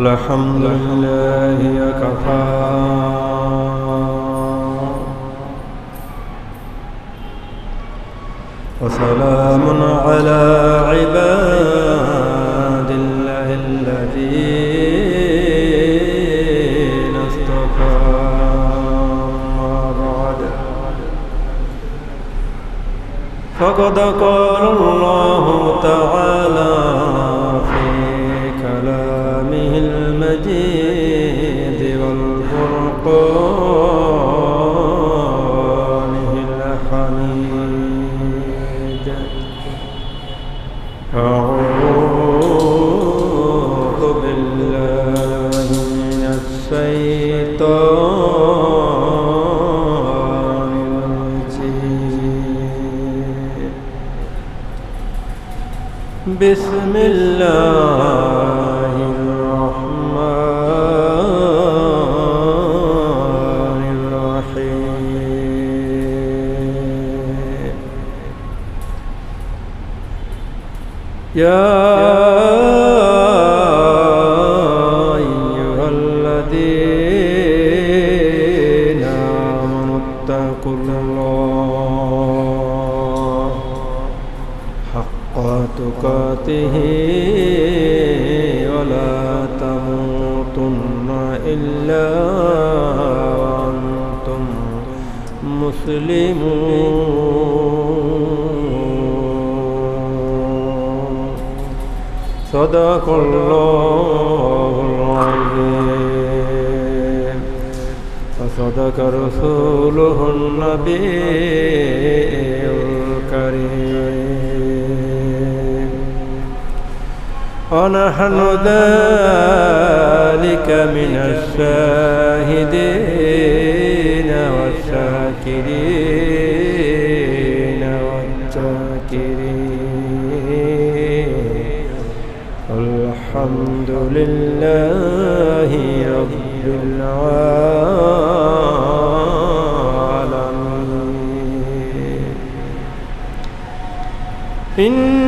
الحمد لله وكفى وسلام على عباد الله الذين اصطفى بعد. فقد قال الله تعالى Oh. تقاته ولا تموتن إلا وأنتم مسلمون صدق الله العظيم وصدق رسوله النبي الكريم ونحن ذلك من الشاهدين والشاكرين والشاكرين. الحمد لله رب العالمين.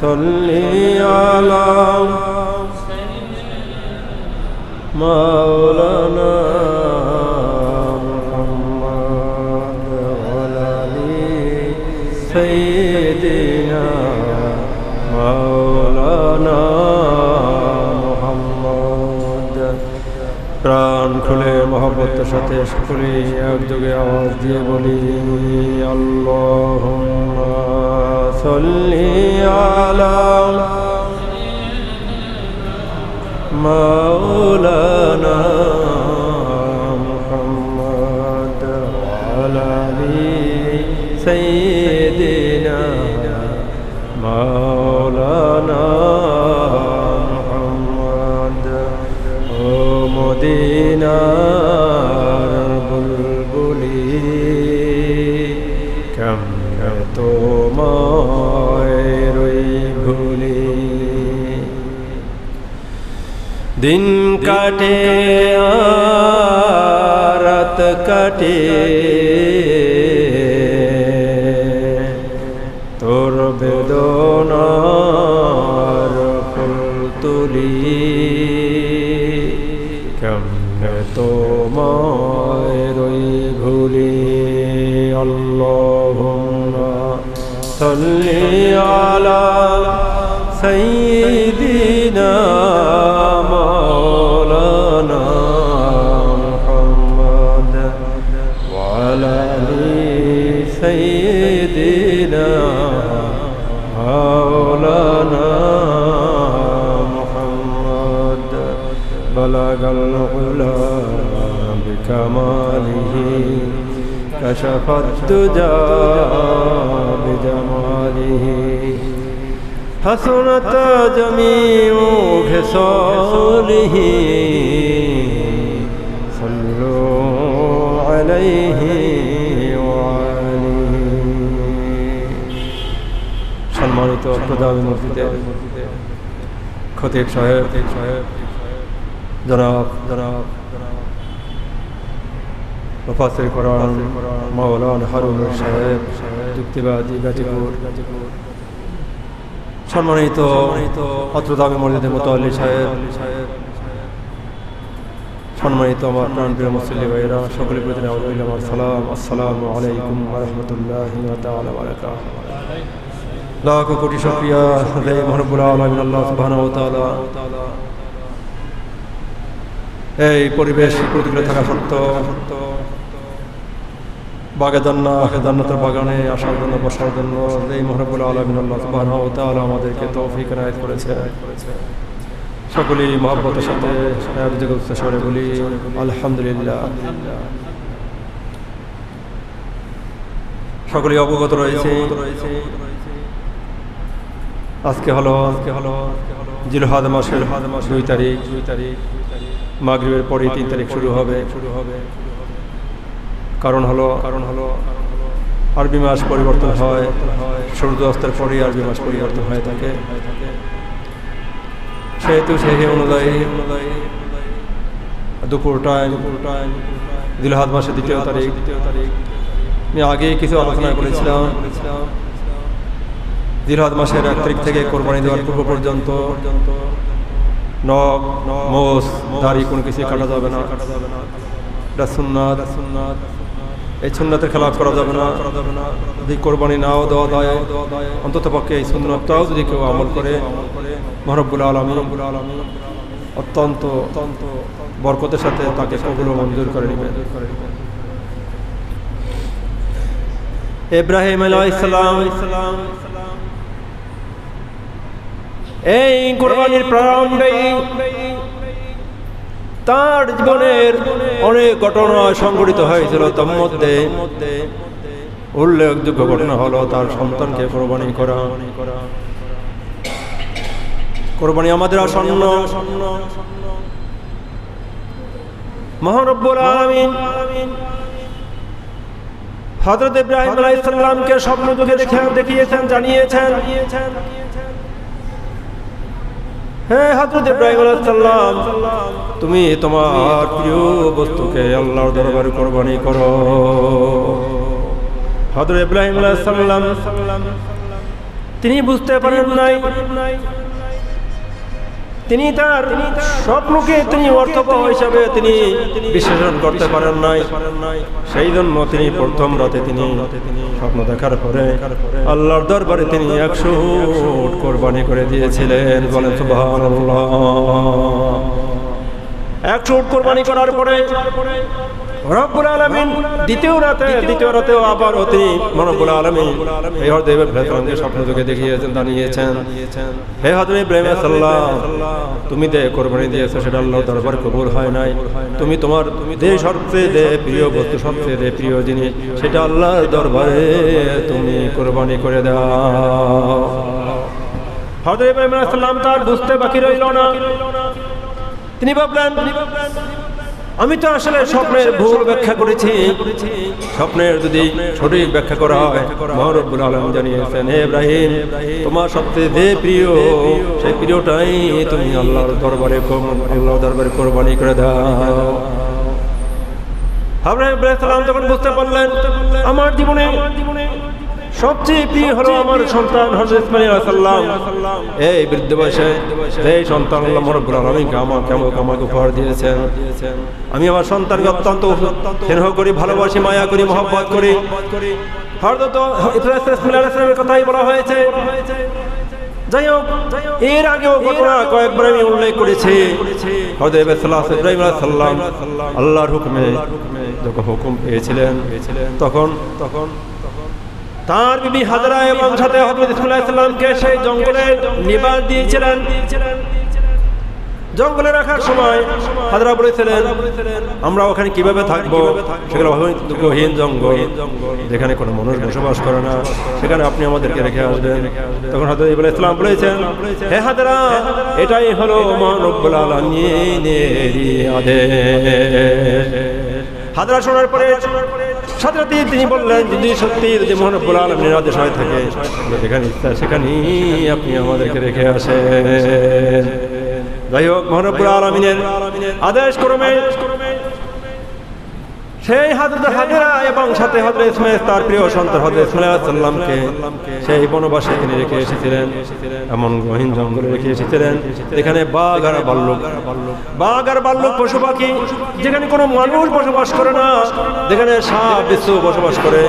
صل على مولانا محمد وعلى آل سيدنا مولانا محمد প্রাণ খুলে মহব্বতের সাথে সকলে একযোগে আওয়াজ দিয়ে বলি আল্লাহ صلي على مولانا محمد وعلى آله سيدنا مولانا কাটে রাত কাটে। তোর বেদনার ফুল তুলি। কেমনে তোমায় রই ভুলি? আল্লাহুম্মা সাল্লি আলা সাইয়্যিদিনা كشفت بجماله حسنت جميع خصاله صلوا عليه সম্মানিত প্রধান মসজিদে খতিব সাহেব জনাব জনাব মুফাসির কোরআন মাওলানা হারুন সাহেব যুক্তিবাদী গাজীপুর। সম্মানিত অত্র দামি মসজিদের মোতাল্লি সাহেব, সম্মানিত আমার প্রাণপ্রিয় মুসল্লি ভাইরা সকলের প্রতি আমার সালাম। আসসালামু আলাইকুম রহমতুল্লাহ লাখ কোটি সুবহানাহু এই পরিবেশ প্রতিকূলে থাকা সত্ত্বেও বাগে জান্না জান্নাতের বাগানে আসার জন্য, বসার জন্য এই মহরবুল আলমিন আল্লাহ ওয়া তাআলা আমাদেরকে তৌফিক এনায়েত করেছে। সকলেই মহব্বতের সাথে একযোগে উচ্চস্বরে বলি, আলহামদুলিল্লাহ। সকলেই অবগত রয়েছে। আজকে হলো আজকে হলো জিলহাদ মাসের দুই তারিখ। দুই তারিখ মাগরিবের পরে তিন তারিখ শুরু হবে শুরু হবে। কারণ হলো কারণ হলো আরবি মাস পরিবর্তন হয়, সূর্য অস্তের পরেই আরবি মাস পরিবর্তন হয়ে থাকে সেহেতু সেই অনুযায়ী অনুযায়ী দুপুর টাইম দুপুর টাইম দিলহাদ মাসের দ্বিতীয় তারিখ। দ্বিতীয় তারিখ আমি আগেই কিছু আলোচনা করেছিলাম। দিলহাদ মাসের এক তারিখ থেকে কোরবানি দেওয়ার পূর্ব পর্যন্ত নখ, মোষ, দাড়ি কোনো কিছু কাটা যাবে না। কাটা যাবে না এটা সুন্নাত সুন্নাত। এই সুন্নাতের খেলাফ করা যাবে না। যদি কোরবানি নাও দেওয়া দেয় অন্তত পক্ষে এই সুন্নতটাও যদি কেউ আমল করে মহরবুল আলমী অত্যন্ত অত্যন্ত বরকতের সাথে তাকে কবুল মঞ্জুর করে নেবেন ইব্রাহিম আলাইসালাম এই কোরবানির প্রারম্ভে তার জীবনের অনেক ঘটনা সংঘটিত হয়েছিল। তার মধ্যে উল্লেখযোগ্য ঘটনা হলো তার সন্তানকে কোরবানি করা। কোরবানি আমাদের আসন্ন। মহানব্বুল আলামিন হযরত ইব্রাহিম আলাইহিস সালামকে স্বপ্ন যুগে দেখে দেখিয়েছেন, জানিয়েছেন। হে হযরত ইব্রাহিম আলাইহিস সালাম, তুমি তোমার প্রিয় বস্তুকে আল্লাহর দরবারে কোরবানি করো। হাজর ইব্রাহিম তিনি বুঝতে পারেন নাই তিনি তার স্বপ্নকে তিনি অর্থবহ হিসাবে তিনি বিশ্লেষণ করতে পারেন নাই। সেই জন্য তিনি প্রথম রাতে তিনি স্বপ্ন দেখার পরে আল্লাহর দরবারে তিনি একশো কোরবানি করে দিয়েছিলেন। বলেন, সুবহানাল্লাহ। একশো কোরবানি করার পরে রব্বুল আলামিন দ্বিতীয় রাতে দ্বিতীয় রাতেও আবারও তিনি মনবুল আলামিন এই হরদেব ইব্রাহিমকে স্বপ্ন থেকে দেখিয়েছেন জানিয়েছেন। হে হযরত ইব্রাহিম সাল্লাল্লাহ তুমি দে কোরবানি দিয়েছ সেটা আল্লাহর দরবার কবুল হয় নাই। তুমি তোমার যে সবচেয়ে দে প্রিয় বস্তু সবচেয়ে দে প্রিয় জিনিস সেটা আল্লাহর দরবারে তুমি কোরবানি করে দাও। হযরত ইব্রাহিম সাল্লাম তার বুঝতে বাকি রইল না। তিনি ভাবলেন আমি তো আসলে স্বপ্নের ভুল ব্যাখ্যা করেছি। স্বপ্নের যদি সঠিক ব্যাখ্যা করা হয় মহরবুল আলম জানিয়েছেন হে ইব্রাহিম তোমার সবচেয়ে যে প্রিয় সেই প্রিয়টাই তুমি আল্লাহর দরবারে আল্লাহর দরবারে কোরবানি করে দাও। আব্রাহিম ইব্রাহিম যখন বুঝতে পারলেন আমার জীবনে সবচেয়ে প্রিয় হলো আমার সন্তান হযরত ইসমাইল সাল্লাম এই বৃদ্ধ বয়সে এই সন্তান আল্লাহ রব্বুল আলামিন আমাকে আমাকে উপহার দিয়েছেন। আমি আমার সন্তানকে অত্যন্ত স্নেহ করি ভালোবাসি মায়া করি মহব্বত করি হযরত ইসমাইল কথাই বলা হয়েছে। যাই হোক এর আগেও ঘটনা কয়েকবার আমি উল্লেখ করেছি। হযরত ইব্রাহিম সাল্লাম আল্লাহর হুকুমে যখন হুকুম পেয়েছিলেন তখন তখন তার বিবি হাজরা এবং সাথে হজরত ইসমাইলামকে সেই জঙ্গলে নিবাস দিয়েছিলেন। জঙ্গলে রাখার সময় হাজরা বলেছিলেন, আমরা ওখানে কীভাবে থাকব? সেখানে গহীন জঙ্গল। যেখানে কোনো মানুষ বসবাস করে না। সেখানে আপনি আমাদেরকে রেখে আসবেন। তখন হাজরা ইবুল ইসলাম বলেছেন, হে হাজরা, এটাই হলো মানবুল হাজরা শোনার পরে সাথে সাথে তিনি বললেন, যদি সত্যি যদি মহানব্বুল আলম নিরাদেশ হয়ে থাকে যেখানে ইচ্ছা সেখানেই আপনি আমাদেরকে রেখে আসেন। যাই হোক মহানব্বুল আলমিনের আদেশ ক্রমে সেই হাজরত হাজরা এবং সাথে হজরত ইসমাইল, তার প্রিয় সন্তান হজরত ইসমাইল সাল্লামকে সেই বনবাসে তিনি রেখে এসেছিলেন, এমন গহীন জঙ্গলে রেখে এসেছিলেন এখানে বাঘ আর বাল্লুক। বাঘ আর বাল্লুক পশু পাখি, যেখানে কোনো মানুষ বসবাস করে না, যেখানে সাপ বিশ্ব বসবাস করে,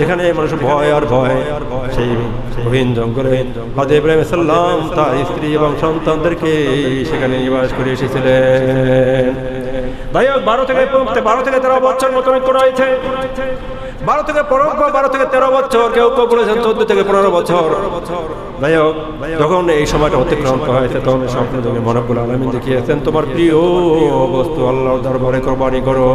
যেখানে মানুষ ভয় আর ভয়। সেই গহীন জঙ্গলে হজরত ইব্রাহিম সাল্লাম তার স্ত্রী এবং সন্তানদেরকে সেখানে নিবাস করে এসেছিলেন। ভাই হোক বারো থেকে বারো থেকে তেরো বছর মতন করা হয়েছে বারো থেকে পনেরো বারো থেকে তেরো বছর, কেউ কেউ বলেছেন চোদ্দ থেকে পনেরো বছর। যাই হোক, যখন এই সময়টা অতিক্রান্ত হয়েছে তখন স্বপ্ন যখন মনবুল আলমিন দেখিয়েছেন, তোমার প্রিয় বস্তু আল্লাহর দরবারে কোরবানি করো।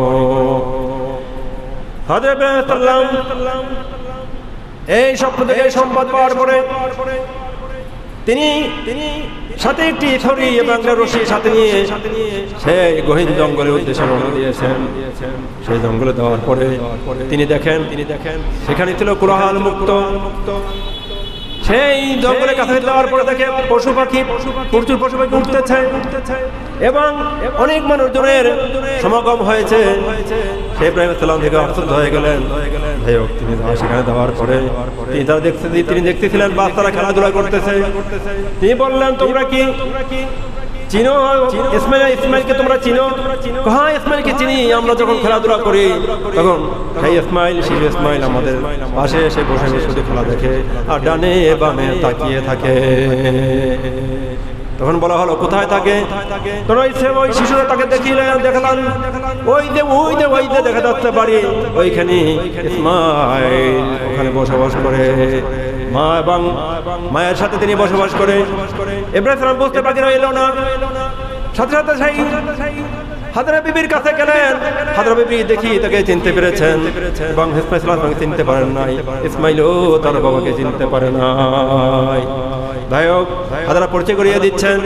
এই স্বপ্ন থেকে সংবাদ পাওয়ার পরে তিনি তিনি সাথে একটি থরি এবং রশি সাথে নিয়ে সেই গহীন জঙ্গলে উদ্দেশ্যে রওনা দিয়েছেন। সেই জঙ্গলে দেওয়ার পরে তিনি দেখেন তিনি দেখেন সেখানে ছিল কোলাহাল মুক্ত। সেই জঙ্গলের কাছে যাওয়ার পরে দেখে পশু পাখি, প্রচুর পশু পাখি উঠতেছে এবং অনেক মানুষজনের সমাগম হয়েছে। থেকে হয়ে গেলেন। তিনি সেখানে যাওয়ার পরে তিনি দেখতেছিলেন বাচ্চারা খেলাধুলা করতেছে। তিনি বললেন, তোমরা কি চিনো? ইসমাইল ইসমাইলকে তোমরা চিনো? হ্যাঁ ইসমাইলকে চিনি? আমরা যখন খেলাধুলা করি, তখন সেই ইসমাইল শিশু ইসমাইল আমাদের পাশে এসে বসে শুধু খেলা দেখে, আর ডানে বামে তাকিয়ে থাকে। তখন বলা হলো, কোথায় থাকে? ওই শিশুরা তাকে দেখিলেন দেখালাম, ওই যে ওই যে ওই যে দেখা যাচ্ছে বাড়ি, ওইখানে ইসমাইল ওখানে বসবাস করে। মা এবং মায়ের সাথে তিনি বসবাস করে। এব্রাহিম সালাম বুঝতে বাকি রইল না। সাথে সাথে সেই হাজরা বিবির কাছে গেলেন। হাজরা বিবি দেখি তাকে চিনতে পেরেছেন। এবং ইসমাইল চিনতে পারেন নাই। ইসমাইলও তার বাবাকে চিনতে পারে নাই। যাই হোক, হাজরা পরিচয় করিয়ে দিচ্ছেন।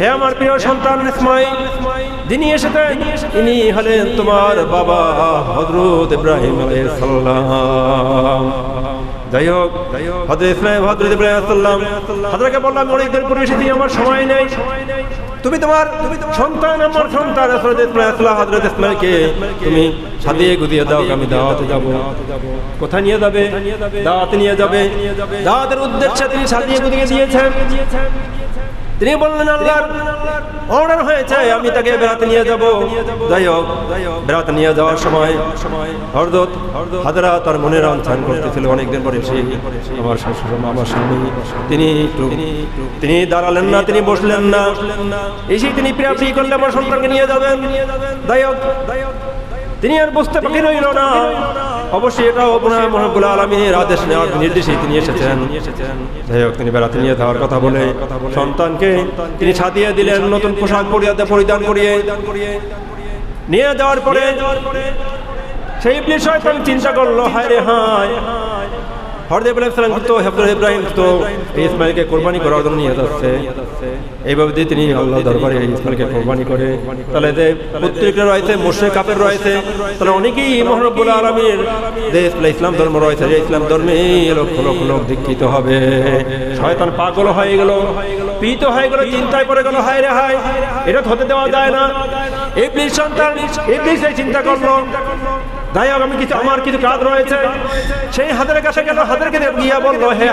হে আমার প্রিয় সন্তান ইসমাইল, যিনি এসেছেন, ইনি হলেন তোমার বাবা হজরত ইব্রাহিম আলাইহিস সালাম। যাই হোক হজরত ইসলাম হজরত ইব্রাহিম সাল্লাম হজরতকে বললাম, অনেকদিন পরে আমার সময় নেই। তুমি তোমার সন্তান, আমার সন্তান হজরত ইসলাম হজরত ইসলামকে তুমি সাদিয়ে গুদিয়ে দাও, আমি দাওয়াতে যাব। কোথায় নিয়ে যাবে? দাওয়াতে নিয়ে যাবে। দাওয়াতের উদ্দেশ্যে তিনি সাদিয়ে গুদিয়ে দিয়েছেন। তিনি বললেন আল্লাহর অর্ডার হয়েছে, আমি তাকে বেড়াতে নিয়ে যাব। যাই হোক, বেড়াতে নিয়ে যাওয়ার সময় হরদত হাজারা তার মনের অঞ্চান করতেছিল অনেকদিন পরে সে আমার শ্বশুর আমার স্বামী, তিনি তিনি দাঁড়ালেন না, তিনি বসলেন না। এসে তিনি প্রিয়াপ্রি করলে আমার সন্তানকে নিয়ে যাবেন। যাই হোক, তিনি আর বুঝতে বাকি রইল না। অবশ্যই এটাও মহাবুল আলমীর আদেশ নেওয়ার নির্দেশে তিনি এসেছেন। যাই হোক, তিনি বেড়াতে নিয়ে যাওয়ার কথা বলে সন্তানকে তিনি ছাদিয়ে দিলেন, নতুন পোশাক পরিয়াতে পরিধান করিয়ে। নিয়ে যাওয়ার পরে সেই বিষয়টা চিন্তা করল, হায় রে হায়। কোরবানি করার নিয়ে যাচ্ছে। তিনি আল্লাহ কোরবানি করে, তাহলে রয়েছে রয়েছে, তাহলে অনেকেই ইসলাম ধর্ম রয়েছে, যে ইসলাম ধর্মে লক্ষ লক্ষ লোক দীক্ষিত হবে। শয়তান পাগল হয়ে গেল পীত হয়ে গেল, চিন্তায় পড়ে গেল, হায় রে হায়। এটা হতে দেওয়া যায় না। এই চিন্তা করল। যাই হোক আমি কিছু আমার কিছু কাজ রয়েছে। সেই কাছে বলল, হে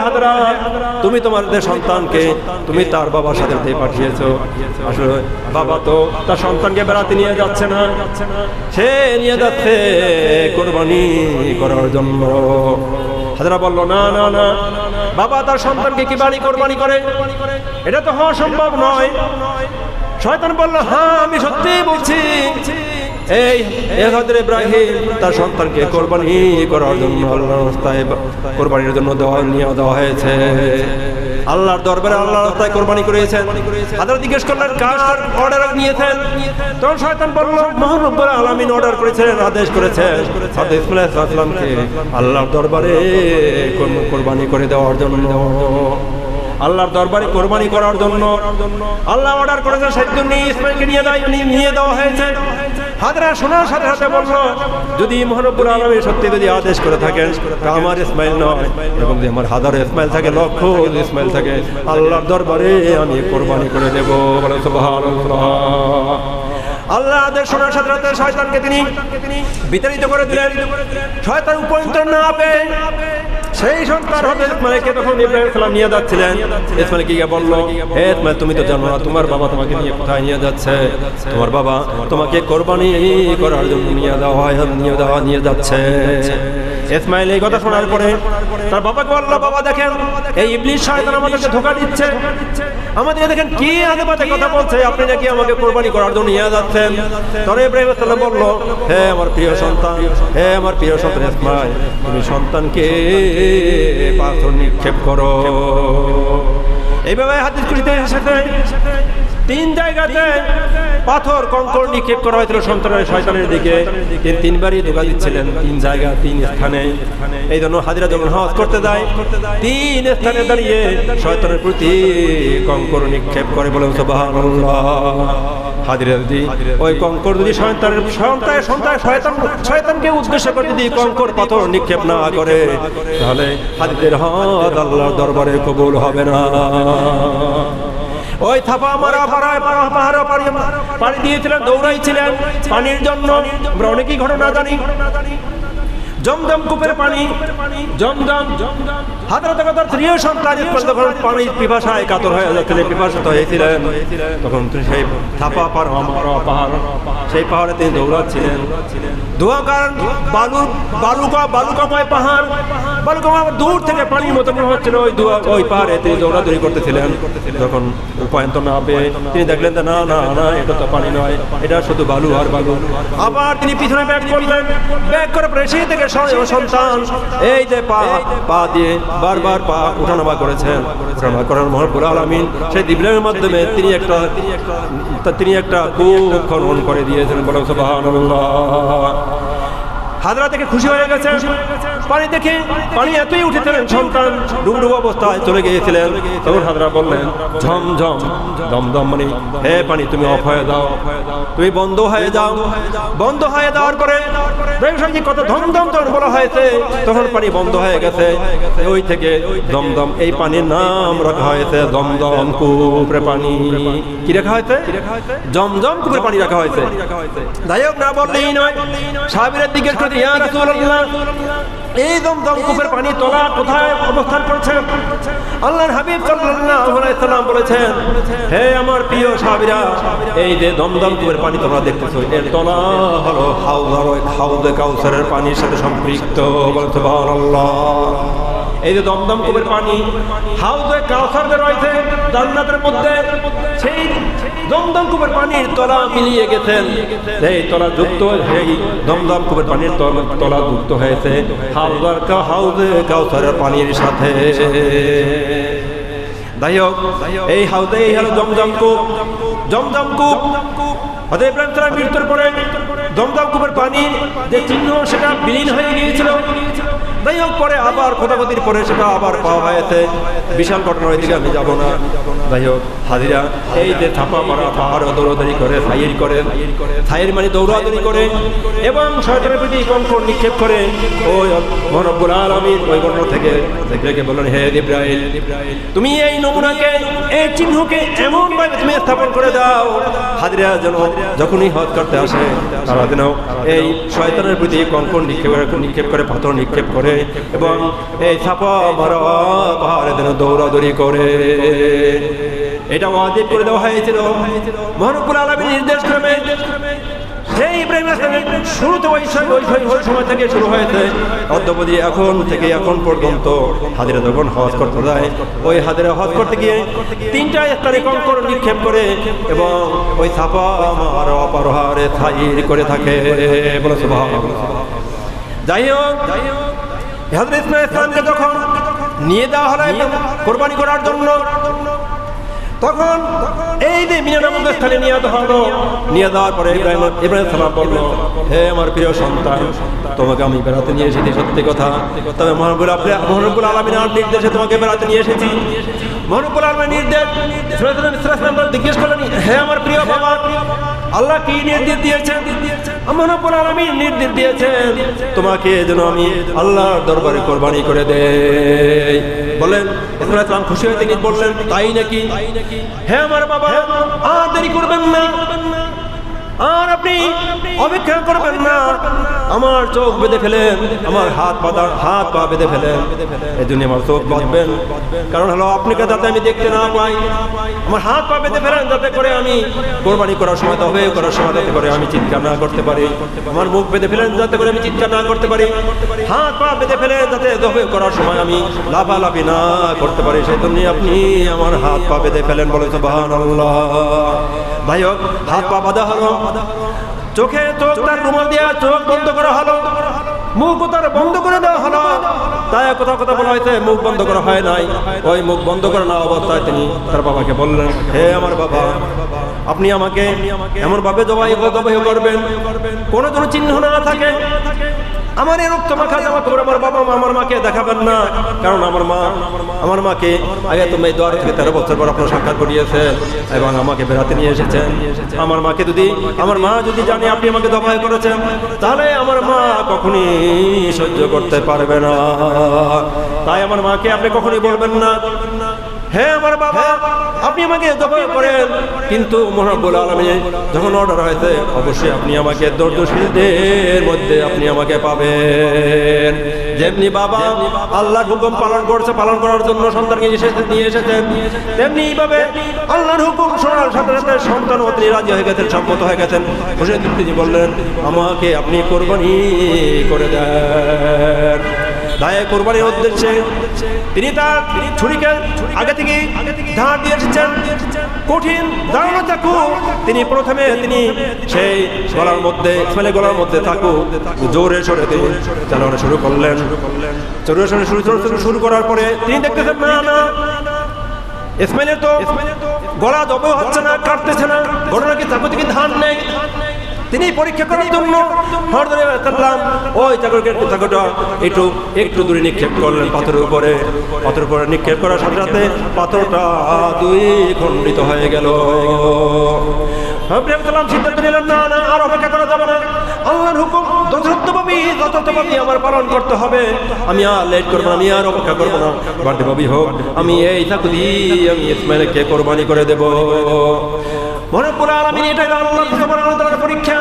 তুমি তোমাদের সন্তানকে তুমি তার বাবার সাথে পাঠিয়েছো। আসলে বাবা তো তার সন্তানকে বেড়াতে নিয়ে যাচ্ছে না। সে নিয়ে যাচ্ছে কোরবানি করার জন্য। হাজরা বলল, না না না। বাবা তার সন্তানকে কি বাড়ি কোরবানি করে? এটা তো হওয়া সম্ভব নয়। শয়তান বলল হ্যাঁ আমি সত্যিই বলছি। এই হজর ইব্রাহিম, তার সন্তানকে কোরবানি করার জন্য আল্লাহ রাস্তায় কোরবানির জন্য দেওয়া নিয়ে দেওয়া হয়েছে। আল্লাহর দরবারে আল্লাহর রাস্তায় কোরবানি করেছেন। হাজার জিজ্ঞেস করলেন, কার অর্ডার নিয়েছেন? তখন শয়তান বলল, মহান রব্বুল আলামিন অর্ডার করেছেন, আদেশ করেছেন। হযরত ইসমাঈল আলাইহিস আল্লাহর দরবারে কোর- কোরবানি করে দেওয়ার জন্য, আল্লাহর দরবারে কোরবানি করার জন্য, আল্লাহ অর্ডার করেছেন সেই জন্য ইসমাইলকে নিয়ে দেয় নিয়ে দেওয়া হয়েছে। হাজরা শোনার সাথে সাথে বলল, যদি মহানব্বুর আলমী সত্যি যদি আদেশ করে থাকেন আমার ইসমাইল নয় এবং যদি আমার হাজার ইসমাইল থাকে, লক্ষ ইসমাইল থাকে, আল্লাহর দরবারে আমি কোরবানি করে দেবো। বলে আল্লাহ আদেশ শোনার সাথে সাথে শয়তানকে তিনি বিতাড়িত করে দিলেন। শয়তান উপনিয়ন্ত্রণ না পেয়ে সেই সন্তান হতে ইসমাইলকে তখন ইব্রাহিম সালাম নিয়ে যাচ্ছিলেন। ইসমাইল কি বলল হে ইসমাইল, তুমি তো জানো না, তোমার বাবা তোমাকে নিয়ে কোথায় নিয়ে যাচ্ছে? তোমার বাবা তোমাকে কোরবানি করার জন্য নিয়ে হয় নিয়ে দেওয়া নিয়ে যাচ্ছে। ইসমাইল এই কথা শোনার পরে তার বাবাকে বলল বাবা দেখেন এই ইবলিশ শয়তান আমাদেরকে ধোকা দিচ্ছে। আমাদের দেখেন কি আদে বাদে কথা বলছে আপনি নাকি আমাকে কোরবানি করার জন্য নিয়ে যাচ্ছেন তবে ইব্রাহিম সাল্লাম বলল হে আমার প্রিয় সন্তান হে আমার প্রিয় সন্তান ইসমাইল তুমি সন্তানকে পাথর নিক্ষেপ করো। এইভাবে হাদিস কুড়িতে এসেছে। তিন জায়গাতে পাথর, কঙ্কর নিক্ষেপ করা হয়েছিল সন্তানের শয়তানের দিকে। তিনি তিনবারই ধোকা দিচ্ছিলেন। তিন জায়গা, তিন স্থানে। এই জন্য হাজিরা যখন হজ করতে যায়, তিন স্থানে দাঁড়িয়ে শয়তানের প্রতি কঙ্কর নিক্ষেপ করে বলেন হাজিরা যদি ওই কঙ্কর যদি সন্তান সন্তান শয়তান, শয়তানকে উদ্দেশ্য করে যদি কঙ্কর পাথর নিক্ষেপ না করে, তাহলে হাজিদের হজ আল্লাহর দরবারে কবুল হবে না। ওই থাপা মারা পাড়ায় পাড়া পাহাড় পাড়ি পানি দিয়েছিলেন দৌড়াইছিলেন পানির জন্য। আমরা অনেকেই ঘটনা জানি। জমদম কূপের পানি জমদম। হাতরাতে পানি পিপাসায় কাতর হয়ে যাচ্ছিলেন পিপাসিত হয়েছিলেন তখন তিনি সেই থাপা পাহাড় পাহাড় সেই পাহাড়ে তিনি দৌড়াচ্ছিলেন। ধোয়া কারণ বালু বালুকা বালুকাময় পাহাড় বালুকাময় দূর থেকে পানির মতো মনে হচ্ছিল ওই ধোয়া ওই পাহাড়ে তিনি দৌড়াদৌড়ি করতেছিলেন। যখন উপায়ন্ত না পেয়ে তিনি দেখলেন না না না এটা তো পানি নয় এটা শুধু বালু আর বালু। আবার তিনি পিছনে ব্যাক করলেন ব্যাক করে পরে সেই থেকে সন্তান এই যে পা পা দিয়ে বারবার পা উঠানামা করেছেন। উঠানামা করার মহাপুর আলামিন সেই দিবলের মাধ্যমে তিনি একটা তিনি একটা কূপ খনন করে দিয়েছেন বলে হাজরা থেকে খুশি হয়ে গেছে পানি দেখে পানি এতই উঠেছিলেন সন্তান ডুবডুব অবস্থায় চলে গিয়েছিলেন। তখন হাজরা বললেন, ঝম ঝম, দম দম মানে হে পানি, তুমি অফ হয়ে দাও তুমি বন্ধ হয়ে যাও। বন্ধ হয়ে যাওয়ার পরে ব্যবসায়ী কত ধম ধম তখন বলা হয়েছে, তখন পানি বন্ধ হয়ে গেছে। ওই থেকে দমদম, এই পানির নাম রাখা হয়েছে দমদম কুপরে পানি। কি রাখা হয়েছে? জমজম কুপরে পানি রাখা হয়েছে। যাই হোক, না বললেই নয় সাহাবীরা জিজ্ঞেস করে ইয়া রাসূলুল্লাহ, এই দমদম কূপের পানি তোলা কোথায়, অবস্থান করছে? আল্লাহর হাবিব সাল্লাম বলেছেন, হে আমার প্রিয় সাহাবীরা, এই যে দমদম কূপের পানি তোমরা দেখতেছো, এর তলা হলো হাউজার ওই হাউজে কাউসারের পানির সাথে সম্পৃক্ত বলে সুবহানাল্লাহ। এই যে দমদম কূপের পানি, হাউজে কাউসার যে রয়েছে জান্নাতের মধ্যে। সেই দমদম কূপের পানির তলা মিলিয়ে গেছেন। এই তলা যুক্ত সেই দমদম কূপের পানির তলা যুক্ত হয়েছে হাউজার হাউজে কাউসারের পানির সাথে। যাই হোক, এই হাউজে এই হলো জমজম কূপ। জমজম কূপ। মৃত্যুর পরে দমদম পানি যে চিহ্ন সেটা বিলীন হয়ে গিয়েছিল। যাই হোক পরে আবার খোদাখতির পরে সেটা আবার পাওয়া হয়েছে। বিশাল ঘটনা ওইদিকে আমি যাব না। যাই হোক হাজিরা, এই যে ছাপা মারা পাহাড় দৌড়াদৌড়ি করে সাইয়ের করে সাইয়ের মানে দৌড়াদৌড়ি করে, এবং শয়তানের প্রতি কঙ্কর নিক্ষেপ করে, ওই মহানব্বুল আলমীর ওই গণ্য থেকে দেখলে বললেন, হে ইব্রাহিম তুমি এই নমুনাকে, এই চিহ্নকে এমন ভাবে তুমি স্থাপন করে দাও। হাজিরা যেন যখনই হজ করতে আসে, তারা যেন এই শয়তানের প্রতি কঙ্কর নিক্ষেপ নিক্ষেপ করে, পাথর নিক্ষেপ করে এবং এই ছাপা মারা পাহাড়ে যেন দৌড়াদৌড়ি করে। এটা ওয়াজিব করে দেওয়া হয়েছিল। মহানবুল আলমীর নির্দেশ ক্রমে ওই সময় থেকে শুরু এখন থেকে এখন পর্যন্ত হজ করতে যায়, ওই হজ করতে গিয়ে নিক্ষেপ করে এবং ওই ছাপা অপরহারে করে থাকে। যাই হোক হাজরত যখন নিয়ে দেওয়া হলো কোরবানি করার জন্য, তখন এই যে মিনা স্থানে নিয়ে দেওয়া হলো, নিয়ে দেওয়ার পরে ইব্রাহিম ইব্রাহিম সালাম বলল হে আমার প্রিয় সন্তান, তোমাকে আমি বেড়াতে নিয়ে এসেছি, সত্যি কথা। তবে মহানবুল আপনি মহানবুল আলমিনার নির্দেশে তোমাকে বেড়াতে নিয়ে এসেছি। মহানবুল আলমের নির্দেশ। জিজ্ঞেস করলেন, হে আমার প্রিয় বাবা, আল্লাহ কি নির্দেশ দিয়েছেন? মহানবুল আলমীর নির্দেশ দিয়েছেন, তোমাকে যেন আমি আল্লাহর দরবারে কোরবানি করে দেই। বলেন ইসলাম খুশি হয়ে তিনি বললেন, তাই নাকি? হ্যাঁ আমার বাবা, আর দেরি করবেন না। আর আপনি অপেক্ষা করবেন না। আমার চোখ বেঁধে ফেলেন, আমার হাত পাতা হাত পা বেঁধে ফেলেন। এই জন্য আমার চোখ বাঁধবেন। কারণ হলো, আপনাকে যাতে আমি দেখতে না পাই, আমার হাত পা বেঁধে ফেলেন যাতে করে আমি কোরবানি করার সময় তবে করার সময় যাতে করে আমি চিৎকার না করতে পারি। আমার মুখ বেঁধে ফেলেন যাতে করে আমি চিৎকার না করতে পারি। হাত পা বেঁধে ফেলেন যাতে দবে করার সময় আমি লাফালাফি না করতে পারি। সেই জন্যই আপনি আমার হাত পা বেঁধে ফেলেন বলে বাহান আল্লাহ ভাই হোক, হাত পা বাঁধা হলো। চোখে চোখ, তার রুমাল দিয়া চোখ বন্ধ করা হলো। মুখ তার বন্ধ করে দেওয়া হলো। তাই কথা কথা বলা হয়েছে, মুখ বন্ধ করা হয় নাই। ওই মুখ বন্ধ করে না অবস্থায় তিনি তার বাবাকে বললেন, হে আমার বাবা, আপনি আমাকে এমন ভাবে জবাই জবাই করবেন, কোনো কোনো চিহ্ন না থাকে। আমার এই রক্ত মাখা জামা কাপড় আমার বাবা মা আমার মাকে দেখাবেন না। কারণ আমার মা, আমার মাকে আগে তুমি এই দোয়ার থেকে তেরো বছর পর আপনার সাক্ষাৎ করিয়েছেন এবং আমাকে বেড়াতে নিয়ে এসেছেন। আমার মাকে যদি, আমার মা যদি জানে আপনি আমাকে দফায় করেছেন, তাহলে আমার মা কখনই সহ্য করতে পারবে না। তাই আমার মাকে আপনি কখনই বলবেন না হ্যাঁ আমার বাবা, আপনি আমাকে দফা করেন। কিন্তু মহাবুল আলমী যখন অর্ডার হয়েছে, অবশ্যই আপনি আমাকে দর্দশীলদের মধ্যে আপনি আমাকে পাবেন। যেমনি বাবা আল্লাহর হুকুম পালন করছে, পালন করার জন্য সন্তানকে এসেছে নিয়ে এসেছেন। তেমনি এইভাবে আল্লাহর হুকুম শোনার সাথে সাথে সন্তান তিনি রাজি হয়ে গেছেন, সম্মত হয়ে গেছেন। বসে তিনি বললেন, আমাকে আপনি কোরবানি করে দেন। দায়ে কোরবানির উদ্দেশ্যে তিনি তার ছুরিকে আগে থেকে ধার দিয়ে এসেছেন। কঠিন দাঁড়ানো চাকু তিনি প্রথমে তিনি সেই গলার মধ্যে ইসমাইলের গলার মধ্যে থাকু জোরে সরে তিনি চালানো শুরু করলেন। জোরে সরে শুরু শুরু করার পরে তিনি দেখতেছেন, না না ইসমাইলের তো গলা দবে হচ্ছে না, কাটতেছে না। ঘটনা কি চাকু থেকে ধান নেই? তিনি পরীক্ষা করার জন্য তাল্লাম ওই চাকরকে একটু একটু দূরে নিক্ষেপ করলেন পাথরের উপরে। পাথরের উপরে নিক্ষেপ করার সাথে সাথে পাথরটা দুই খণ্ডিত হয়ে গেল। সিদ্ধান্ত না আর অপেক্ষা করা যাবে না। যথার্থভাবে যথার্থভাবে আমার পালন করতে হবে। আমি আর লেট করব আমি আর অপেক্ষা করব না। আমি এই থাকুদি আমি ইসমাইলকে কোরবানি করে দেব। মনে পড়ে আলামিন এটা আল্লাহ পরীক্ষা।